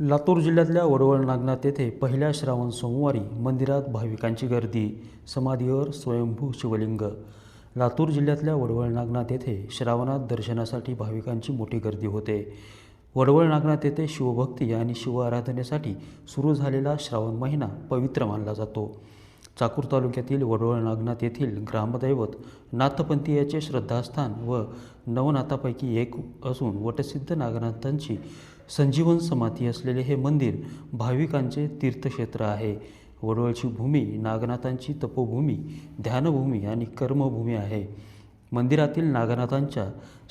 लातूर जिल्ह्यातल्या वडवळ नागनाथ येथे पहिल्या श्रावण सोमवारी मंदिरात भाविकांची गर्दी समाधीवर स्वयंभू शिवलिंग. लातूर जिल्ह्यातल्या वडवळ नागनाथ येथे श्रावणात दर्शनासाठी भाविकांची मोठी गर्दी होते. वडवळ नागनाथ येथे शिवभक्ती आणि शिव आराधनेसाठी सुरू झालेला श्रावण महिना पवित्र मानला जातो. चाकूर तालुक्यातील वडवळ नागनाथ येथील ग्रामदैवत नाथपंथीयाचे श्रद्धास्थान व नवनाथापैकी एक असून वटसिद्ध नागनाथांची संजीवन समाधी असलेले हे मंदिर भाविकांचे तीर्थक्षेत्र आहे. वडवळची भूमी नागनाथांची तपोभूमी ध्यानभूमी आणि कर्मभूमी आहे. मंदिरातील नागनाथांच्या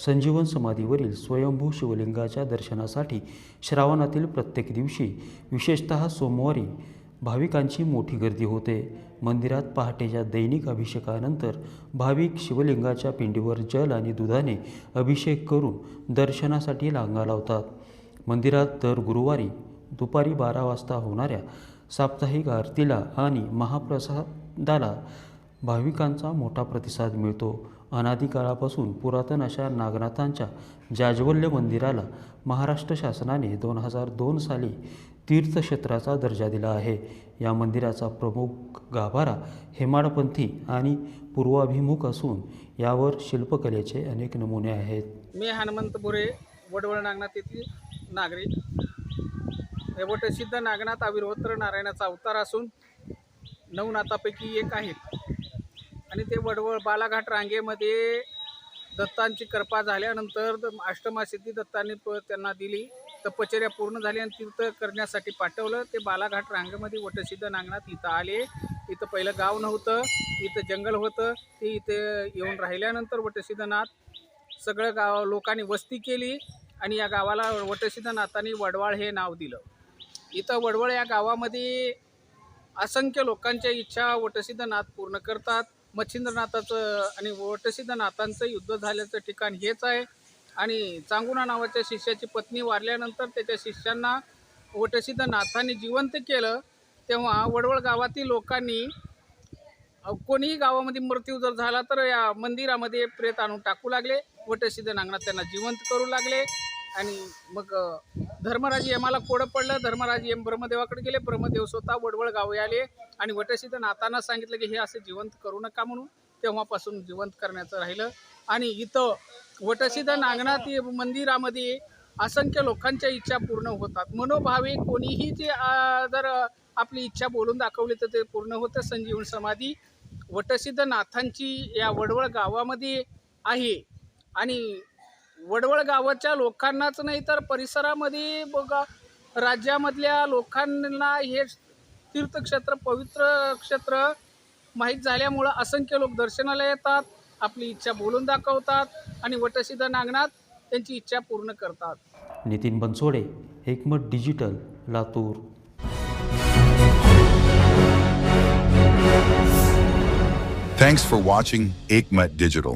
संजीवन समाधीवरील स्वयंभू शिवलिंगाच्या दर्शनासाठी श्रावणातील प्रत्येक दिवशी विशेषतः सोमवारी भाविकांची मोठी गर्दी होते. मंदिरात पहाटेच्या दैनिक अभिषेकानंतर भाविक शिवलिंगाच्या पिंडीवर जल आणि दुधाने अभिषेक करून दर्शनासाठी लांगा लावतात. मंदिरात दर गुरुवारी दुपारी बारा वाजता होणाऱ्या साप्ताहिक आरतीला आणि महाप्रसादाला भाविकांचा मोठा प्रतिसाद मिळतो. अनादिकाळापासून पुरातन अशा नागनाथांच्या जाज्वल्य मंदिराला महाराष्ट्र शासनाने दोन हजार दोन साली तीर्थक्षेत्राचा दर्जा दिला आहे. या मंदिराचा प्रमुख गाभारा हेमाडपंथी आणि पूर्वाभिमुख असून यावर शिल्पकलेचे अनेक नमुने आहेत. मी हनुमंत बोरे वडवळ नागनाथ येथील नागरिक. हे वटसिद्ध नागनाथ अविरोत्र नारायणाचा अवतार असून नवनाथापैकी एक आहेत. आणि ते वडवळ बालाघाट रांगेमध्ये दत्तांची कृपा झाल्यानंतर द- अष्टमासिद्धी दत्तांनी त्यांना दिली. तपश्चर्या पूर्ण झाली आणि तीर्थ करण्यासाठी पाठवलं. ते बालाघाट रांगेमध्ये वटसिद्ध नांगणात इथं आले. इथं पहिलं गाव नव्हतं. इथं जंगल होतं. ते इथे येऊन राहिल्यानंतर वटसिद्धनाथ सगळं गाव लोकांनी वस्ती केली आणि या गावाला वटसिद्धनाथांनी वडवाळ हे नाव दिलं. इथं वडवळ या गावामध्ये असंख्य लोकांच्या इच्छा वटसिद्धनाथ पूर्ण करतात. मच्छिंद्रनाथाचं आणि वटसिद्धनाथांचं युद्ध झाल्याचं ठिकाण हेच आहे. आणि चांगुणा नावाच्या शिष्याची पत्नी वारल्यानंतर त्याच्या शिष्यांना वटसिद्धनाथांनी जिवंत केलं तेव्हा वडवळ गावातील लोकांनी कोणीही गावामध्ये मृत्यू जर झाला तर या मंदिरामध्ये प्रेत आणून टाकू लागले. वटसिद्ध नागनाथ त्यांना जिवंत करू लागले. आणि मग धर्मराज यमाला कोडं पडलं. धर्मराज यम ब्रह्मदेवाकडे गेले. ब्रह्मदेव स्वतः वडवळ गावी आले. आणि वटसिद्ध नाथांना सांगितलं की हे असे जिवंत करू नका म्हणून. तेव्हापासून जिवंत करण्याचं राहिलं. आणि इथं वटसिद्ध नागनाथ मंदिरामध्ये असंख्य लोकांच्या इच्छा पूर्ण होतात. मनोभावे कोणीही जे जर आपली इच्छा बोलून दाखवली तर ते पूर्ण होतं. संजीवन समाधी वटसिद्ध नाथांची या वडवळ गावामध्ये आहे. आणि वडवळ गावाच्या लोकांनाच नाही तर परिसरामध्ये बघा राज्यामधल्या लोकांना हे तीर्थक्षेत्र पवित्र क्षेत्र माहीत झाल्यामुळं असंख्य लोक दर्शनाला येतात आपली इच्छा बोलून दाखवतात आणि वटसिद्ध नागनाथ त्यांची इच्छा पूर्ण करतात Nitin Bansode Ekmat digital Latur Thanks for watching Aikmat Digital.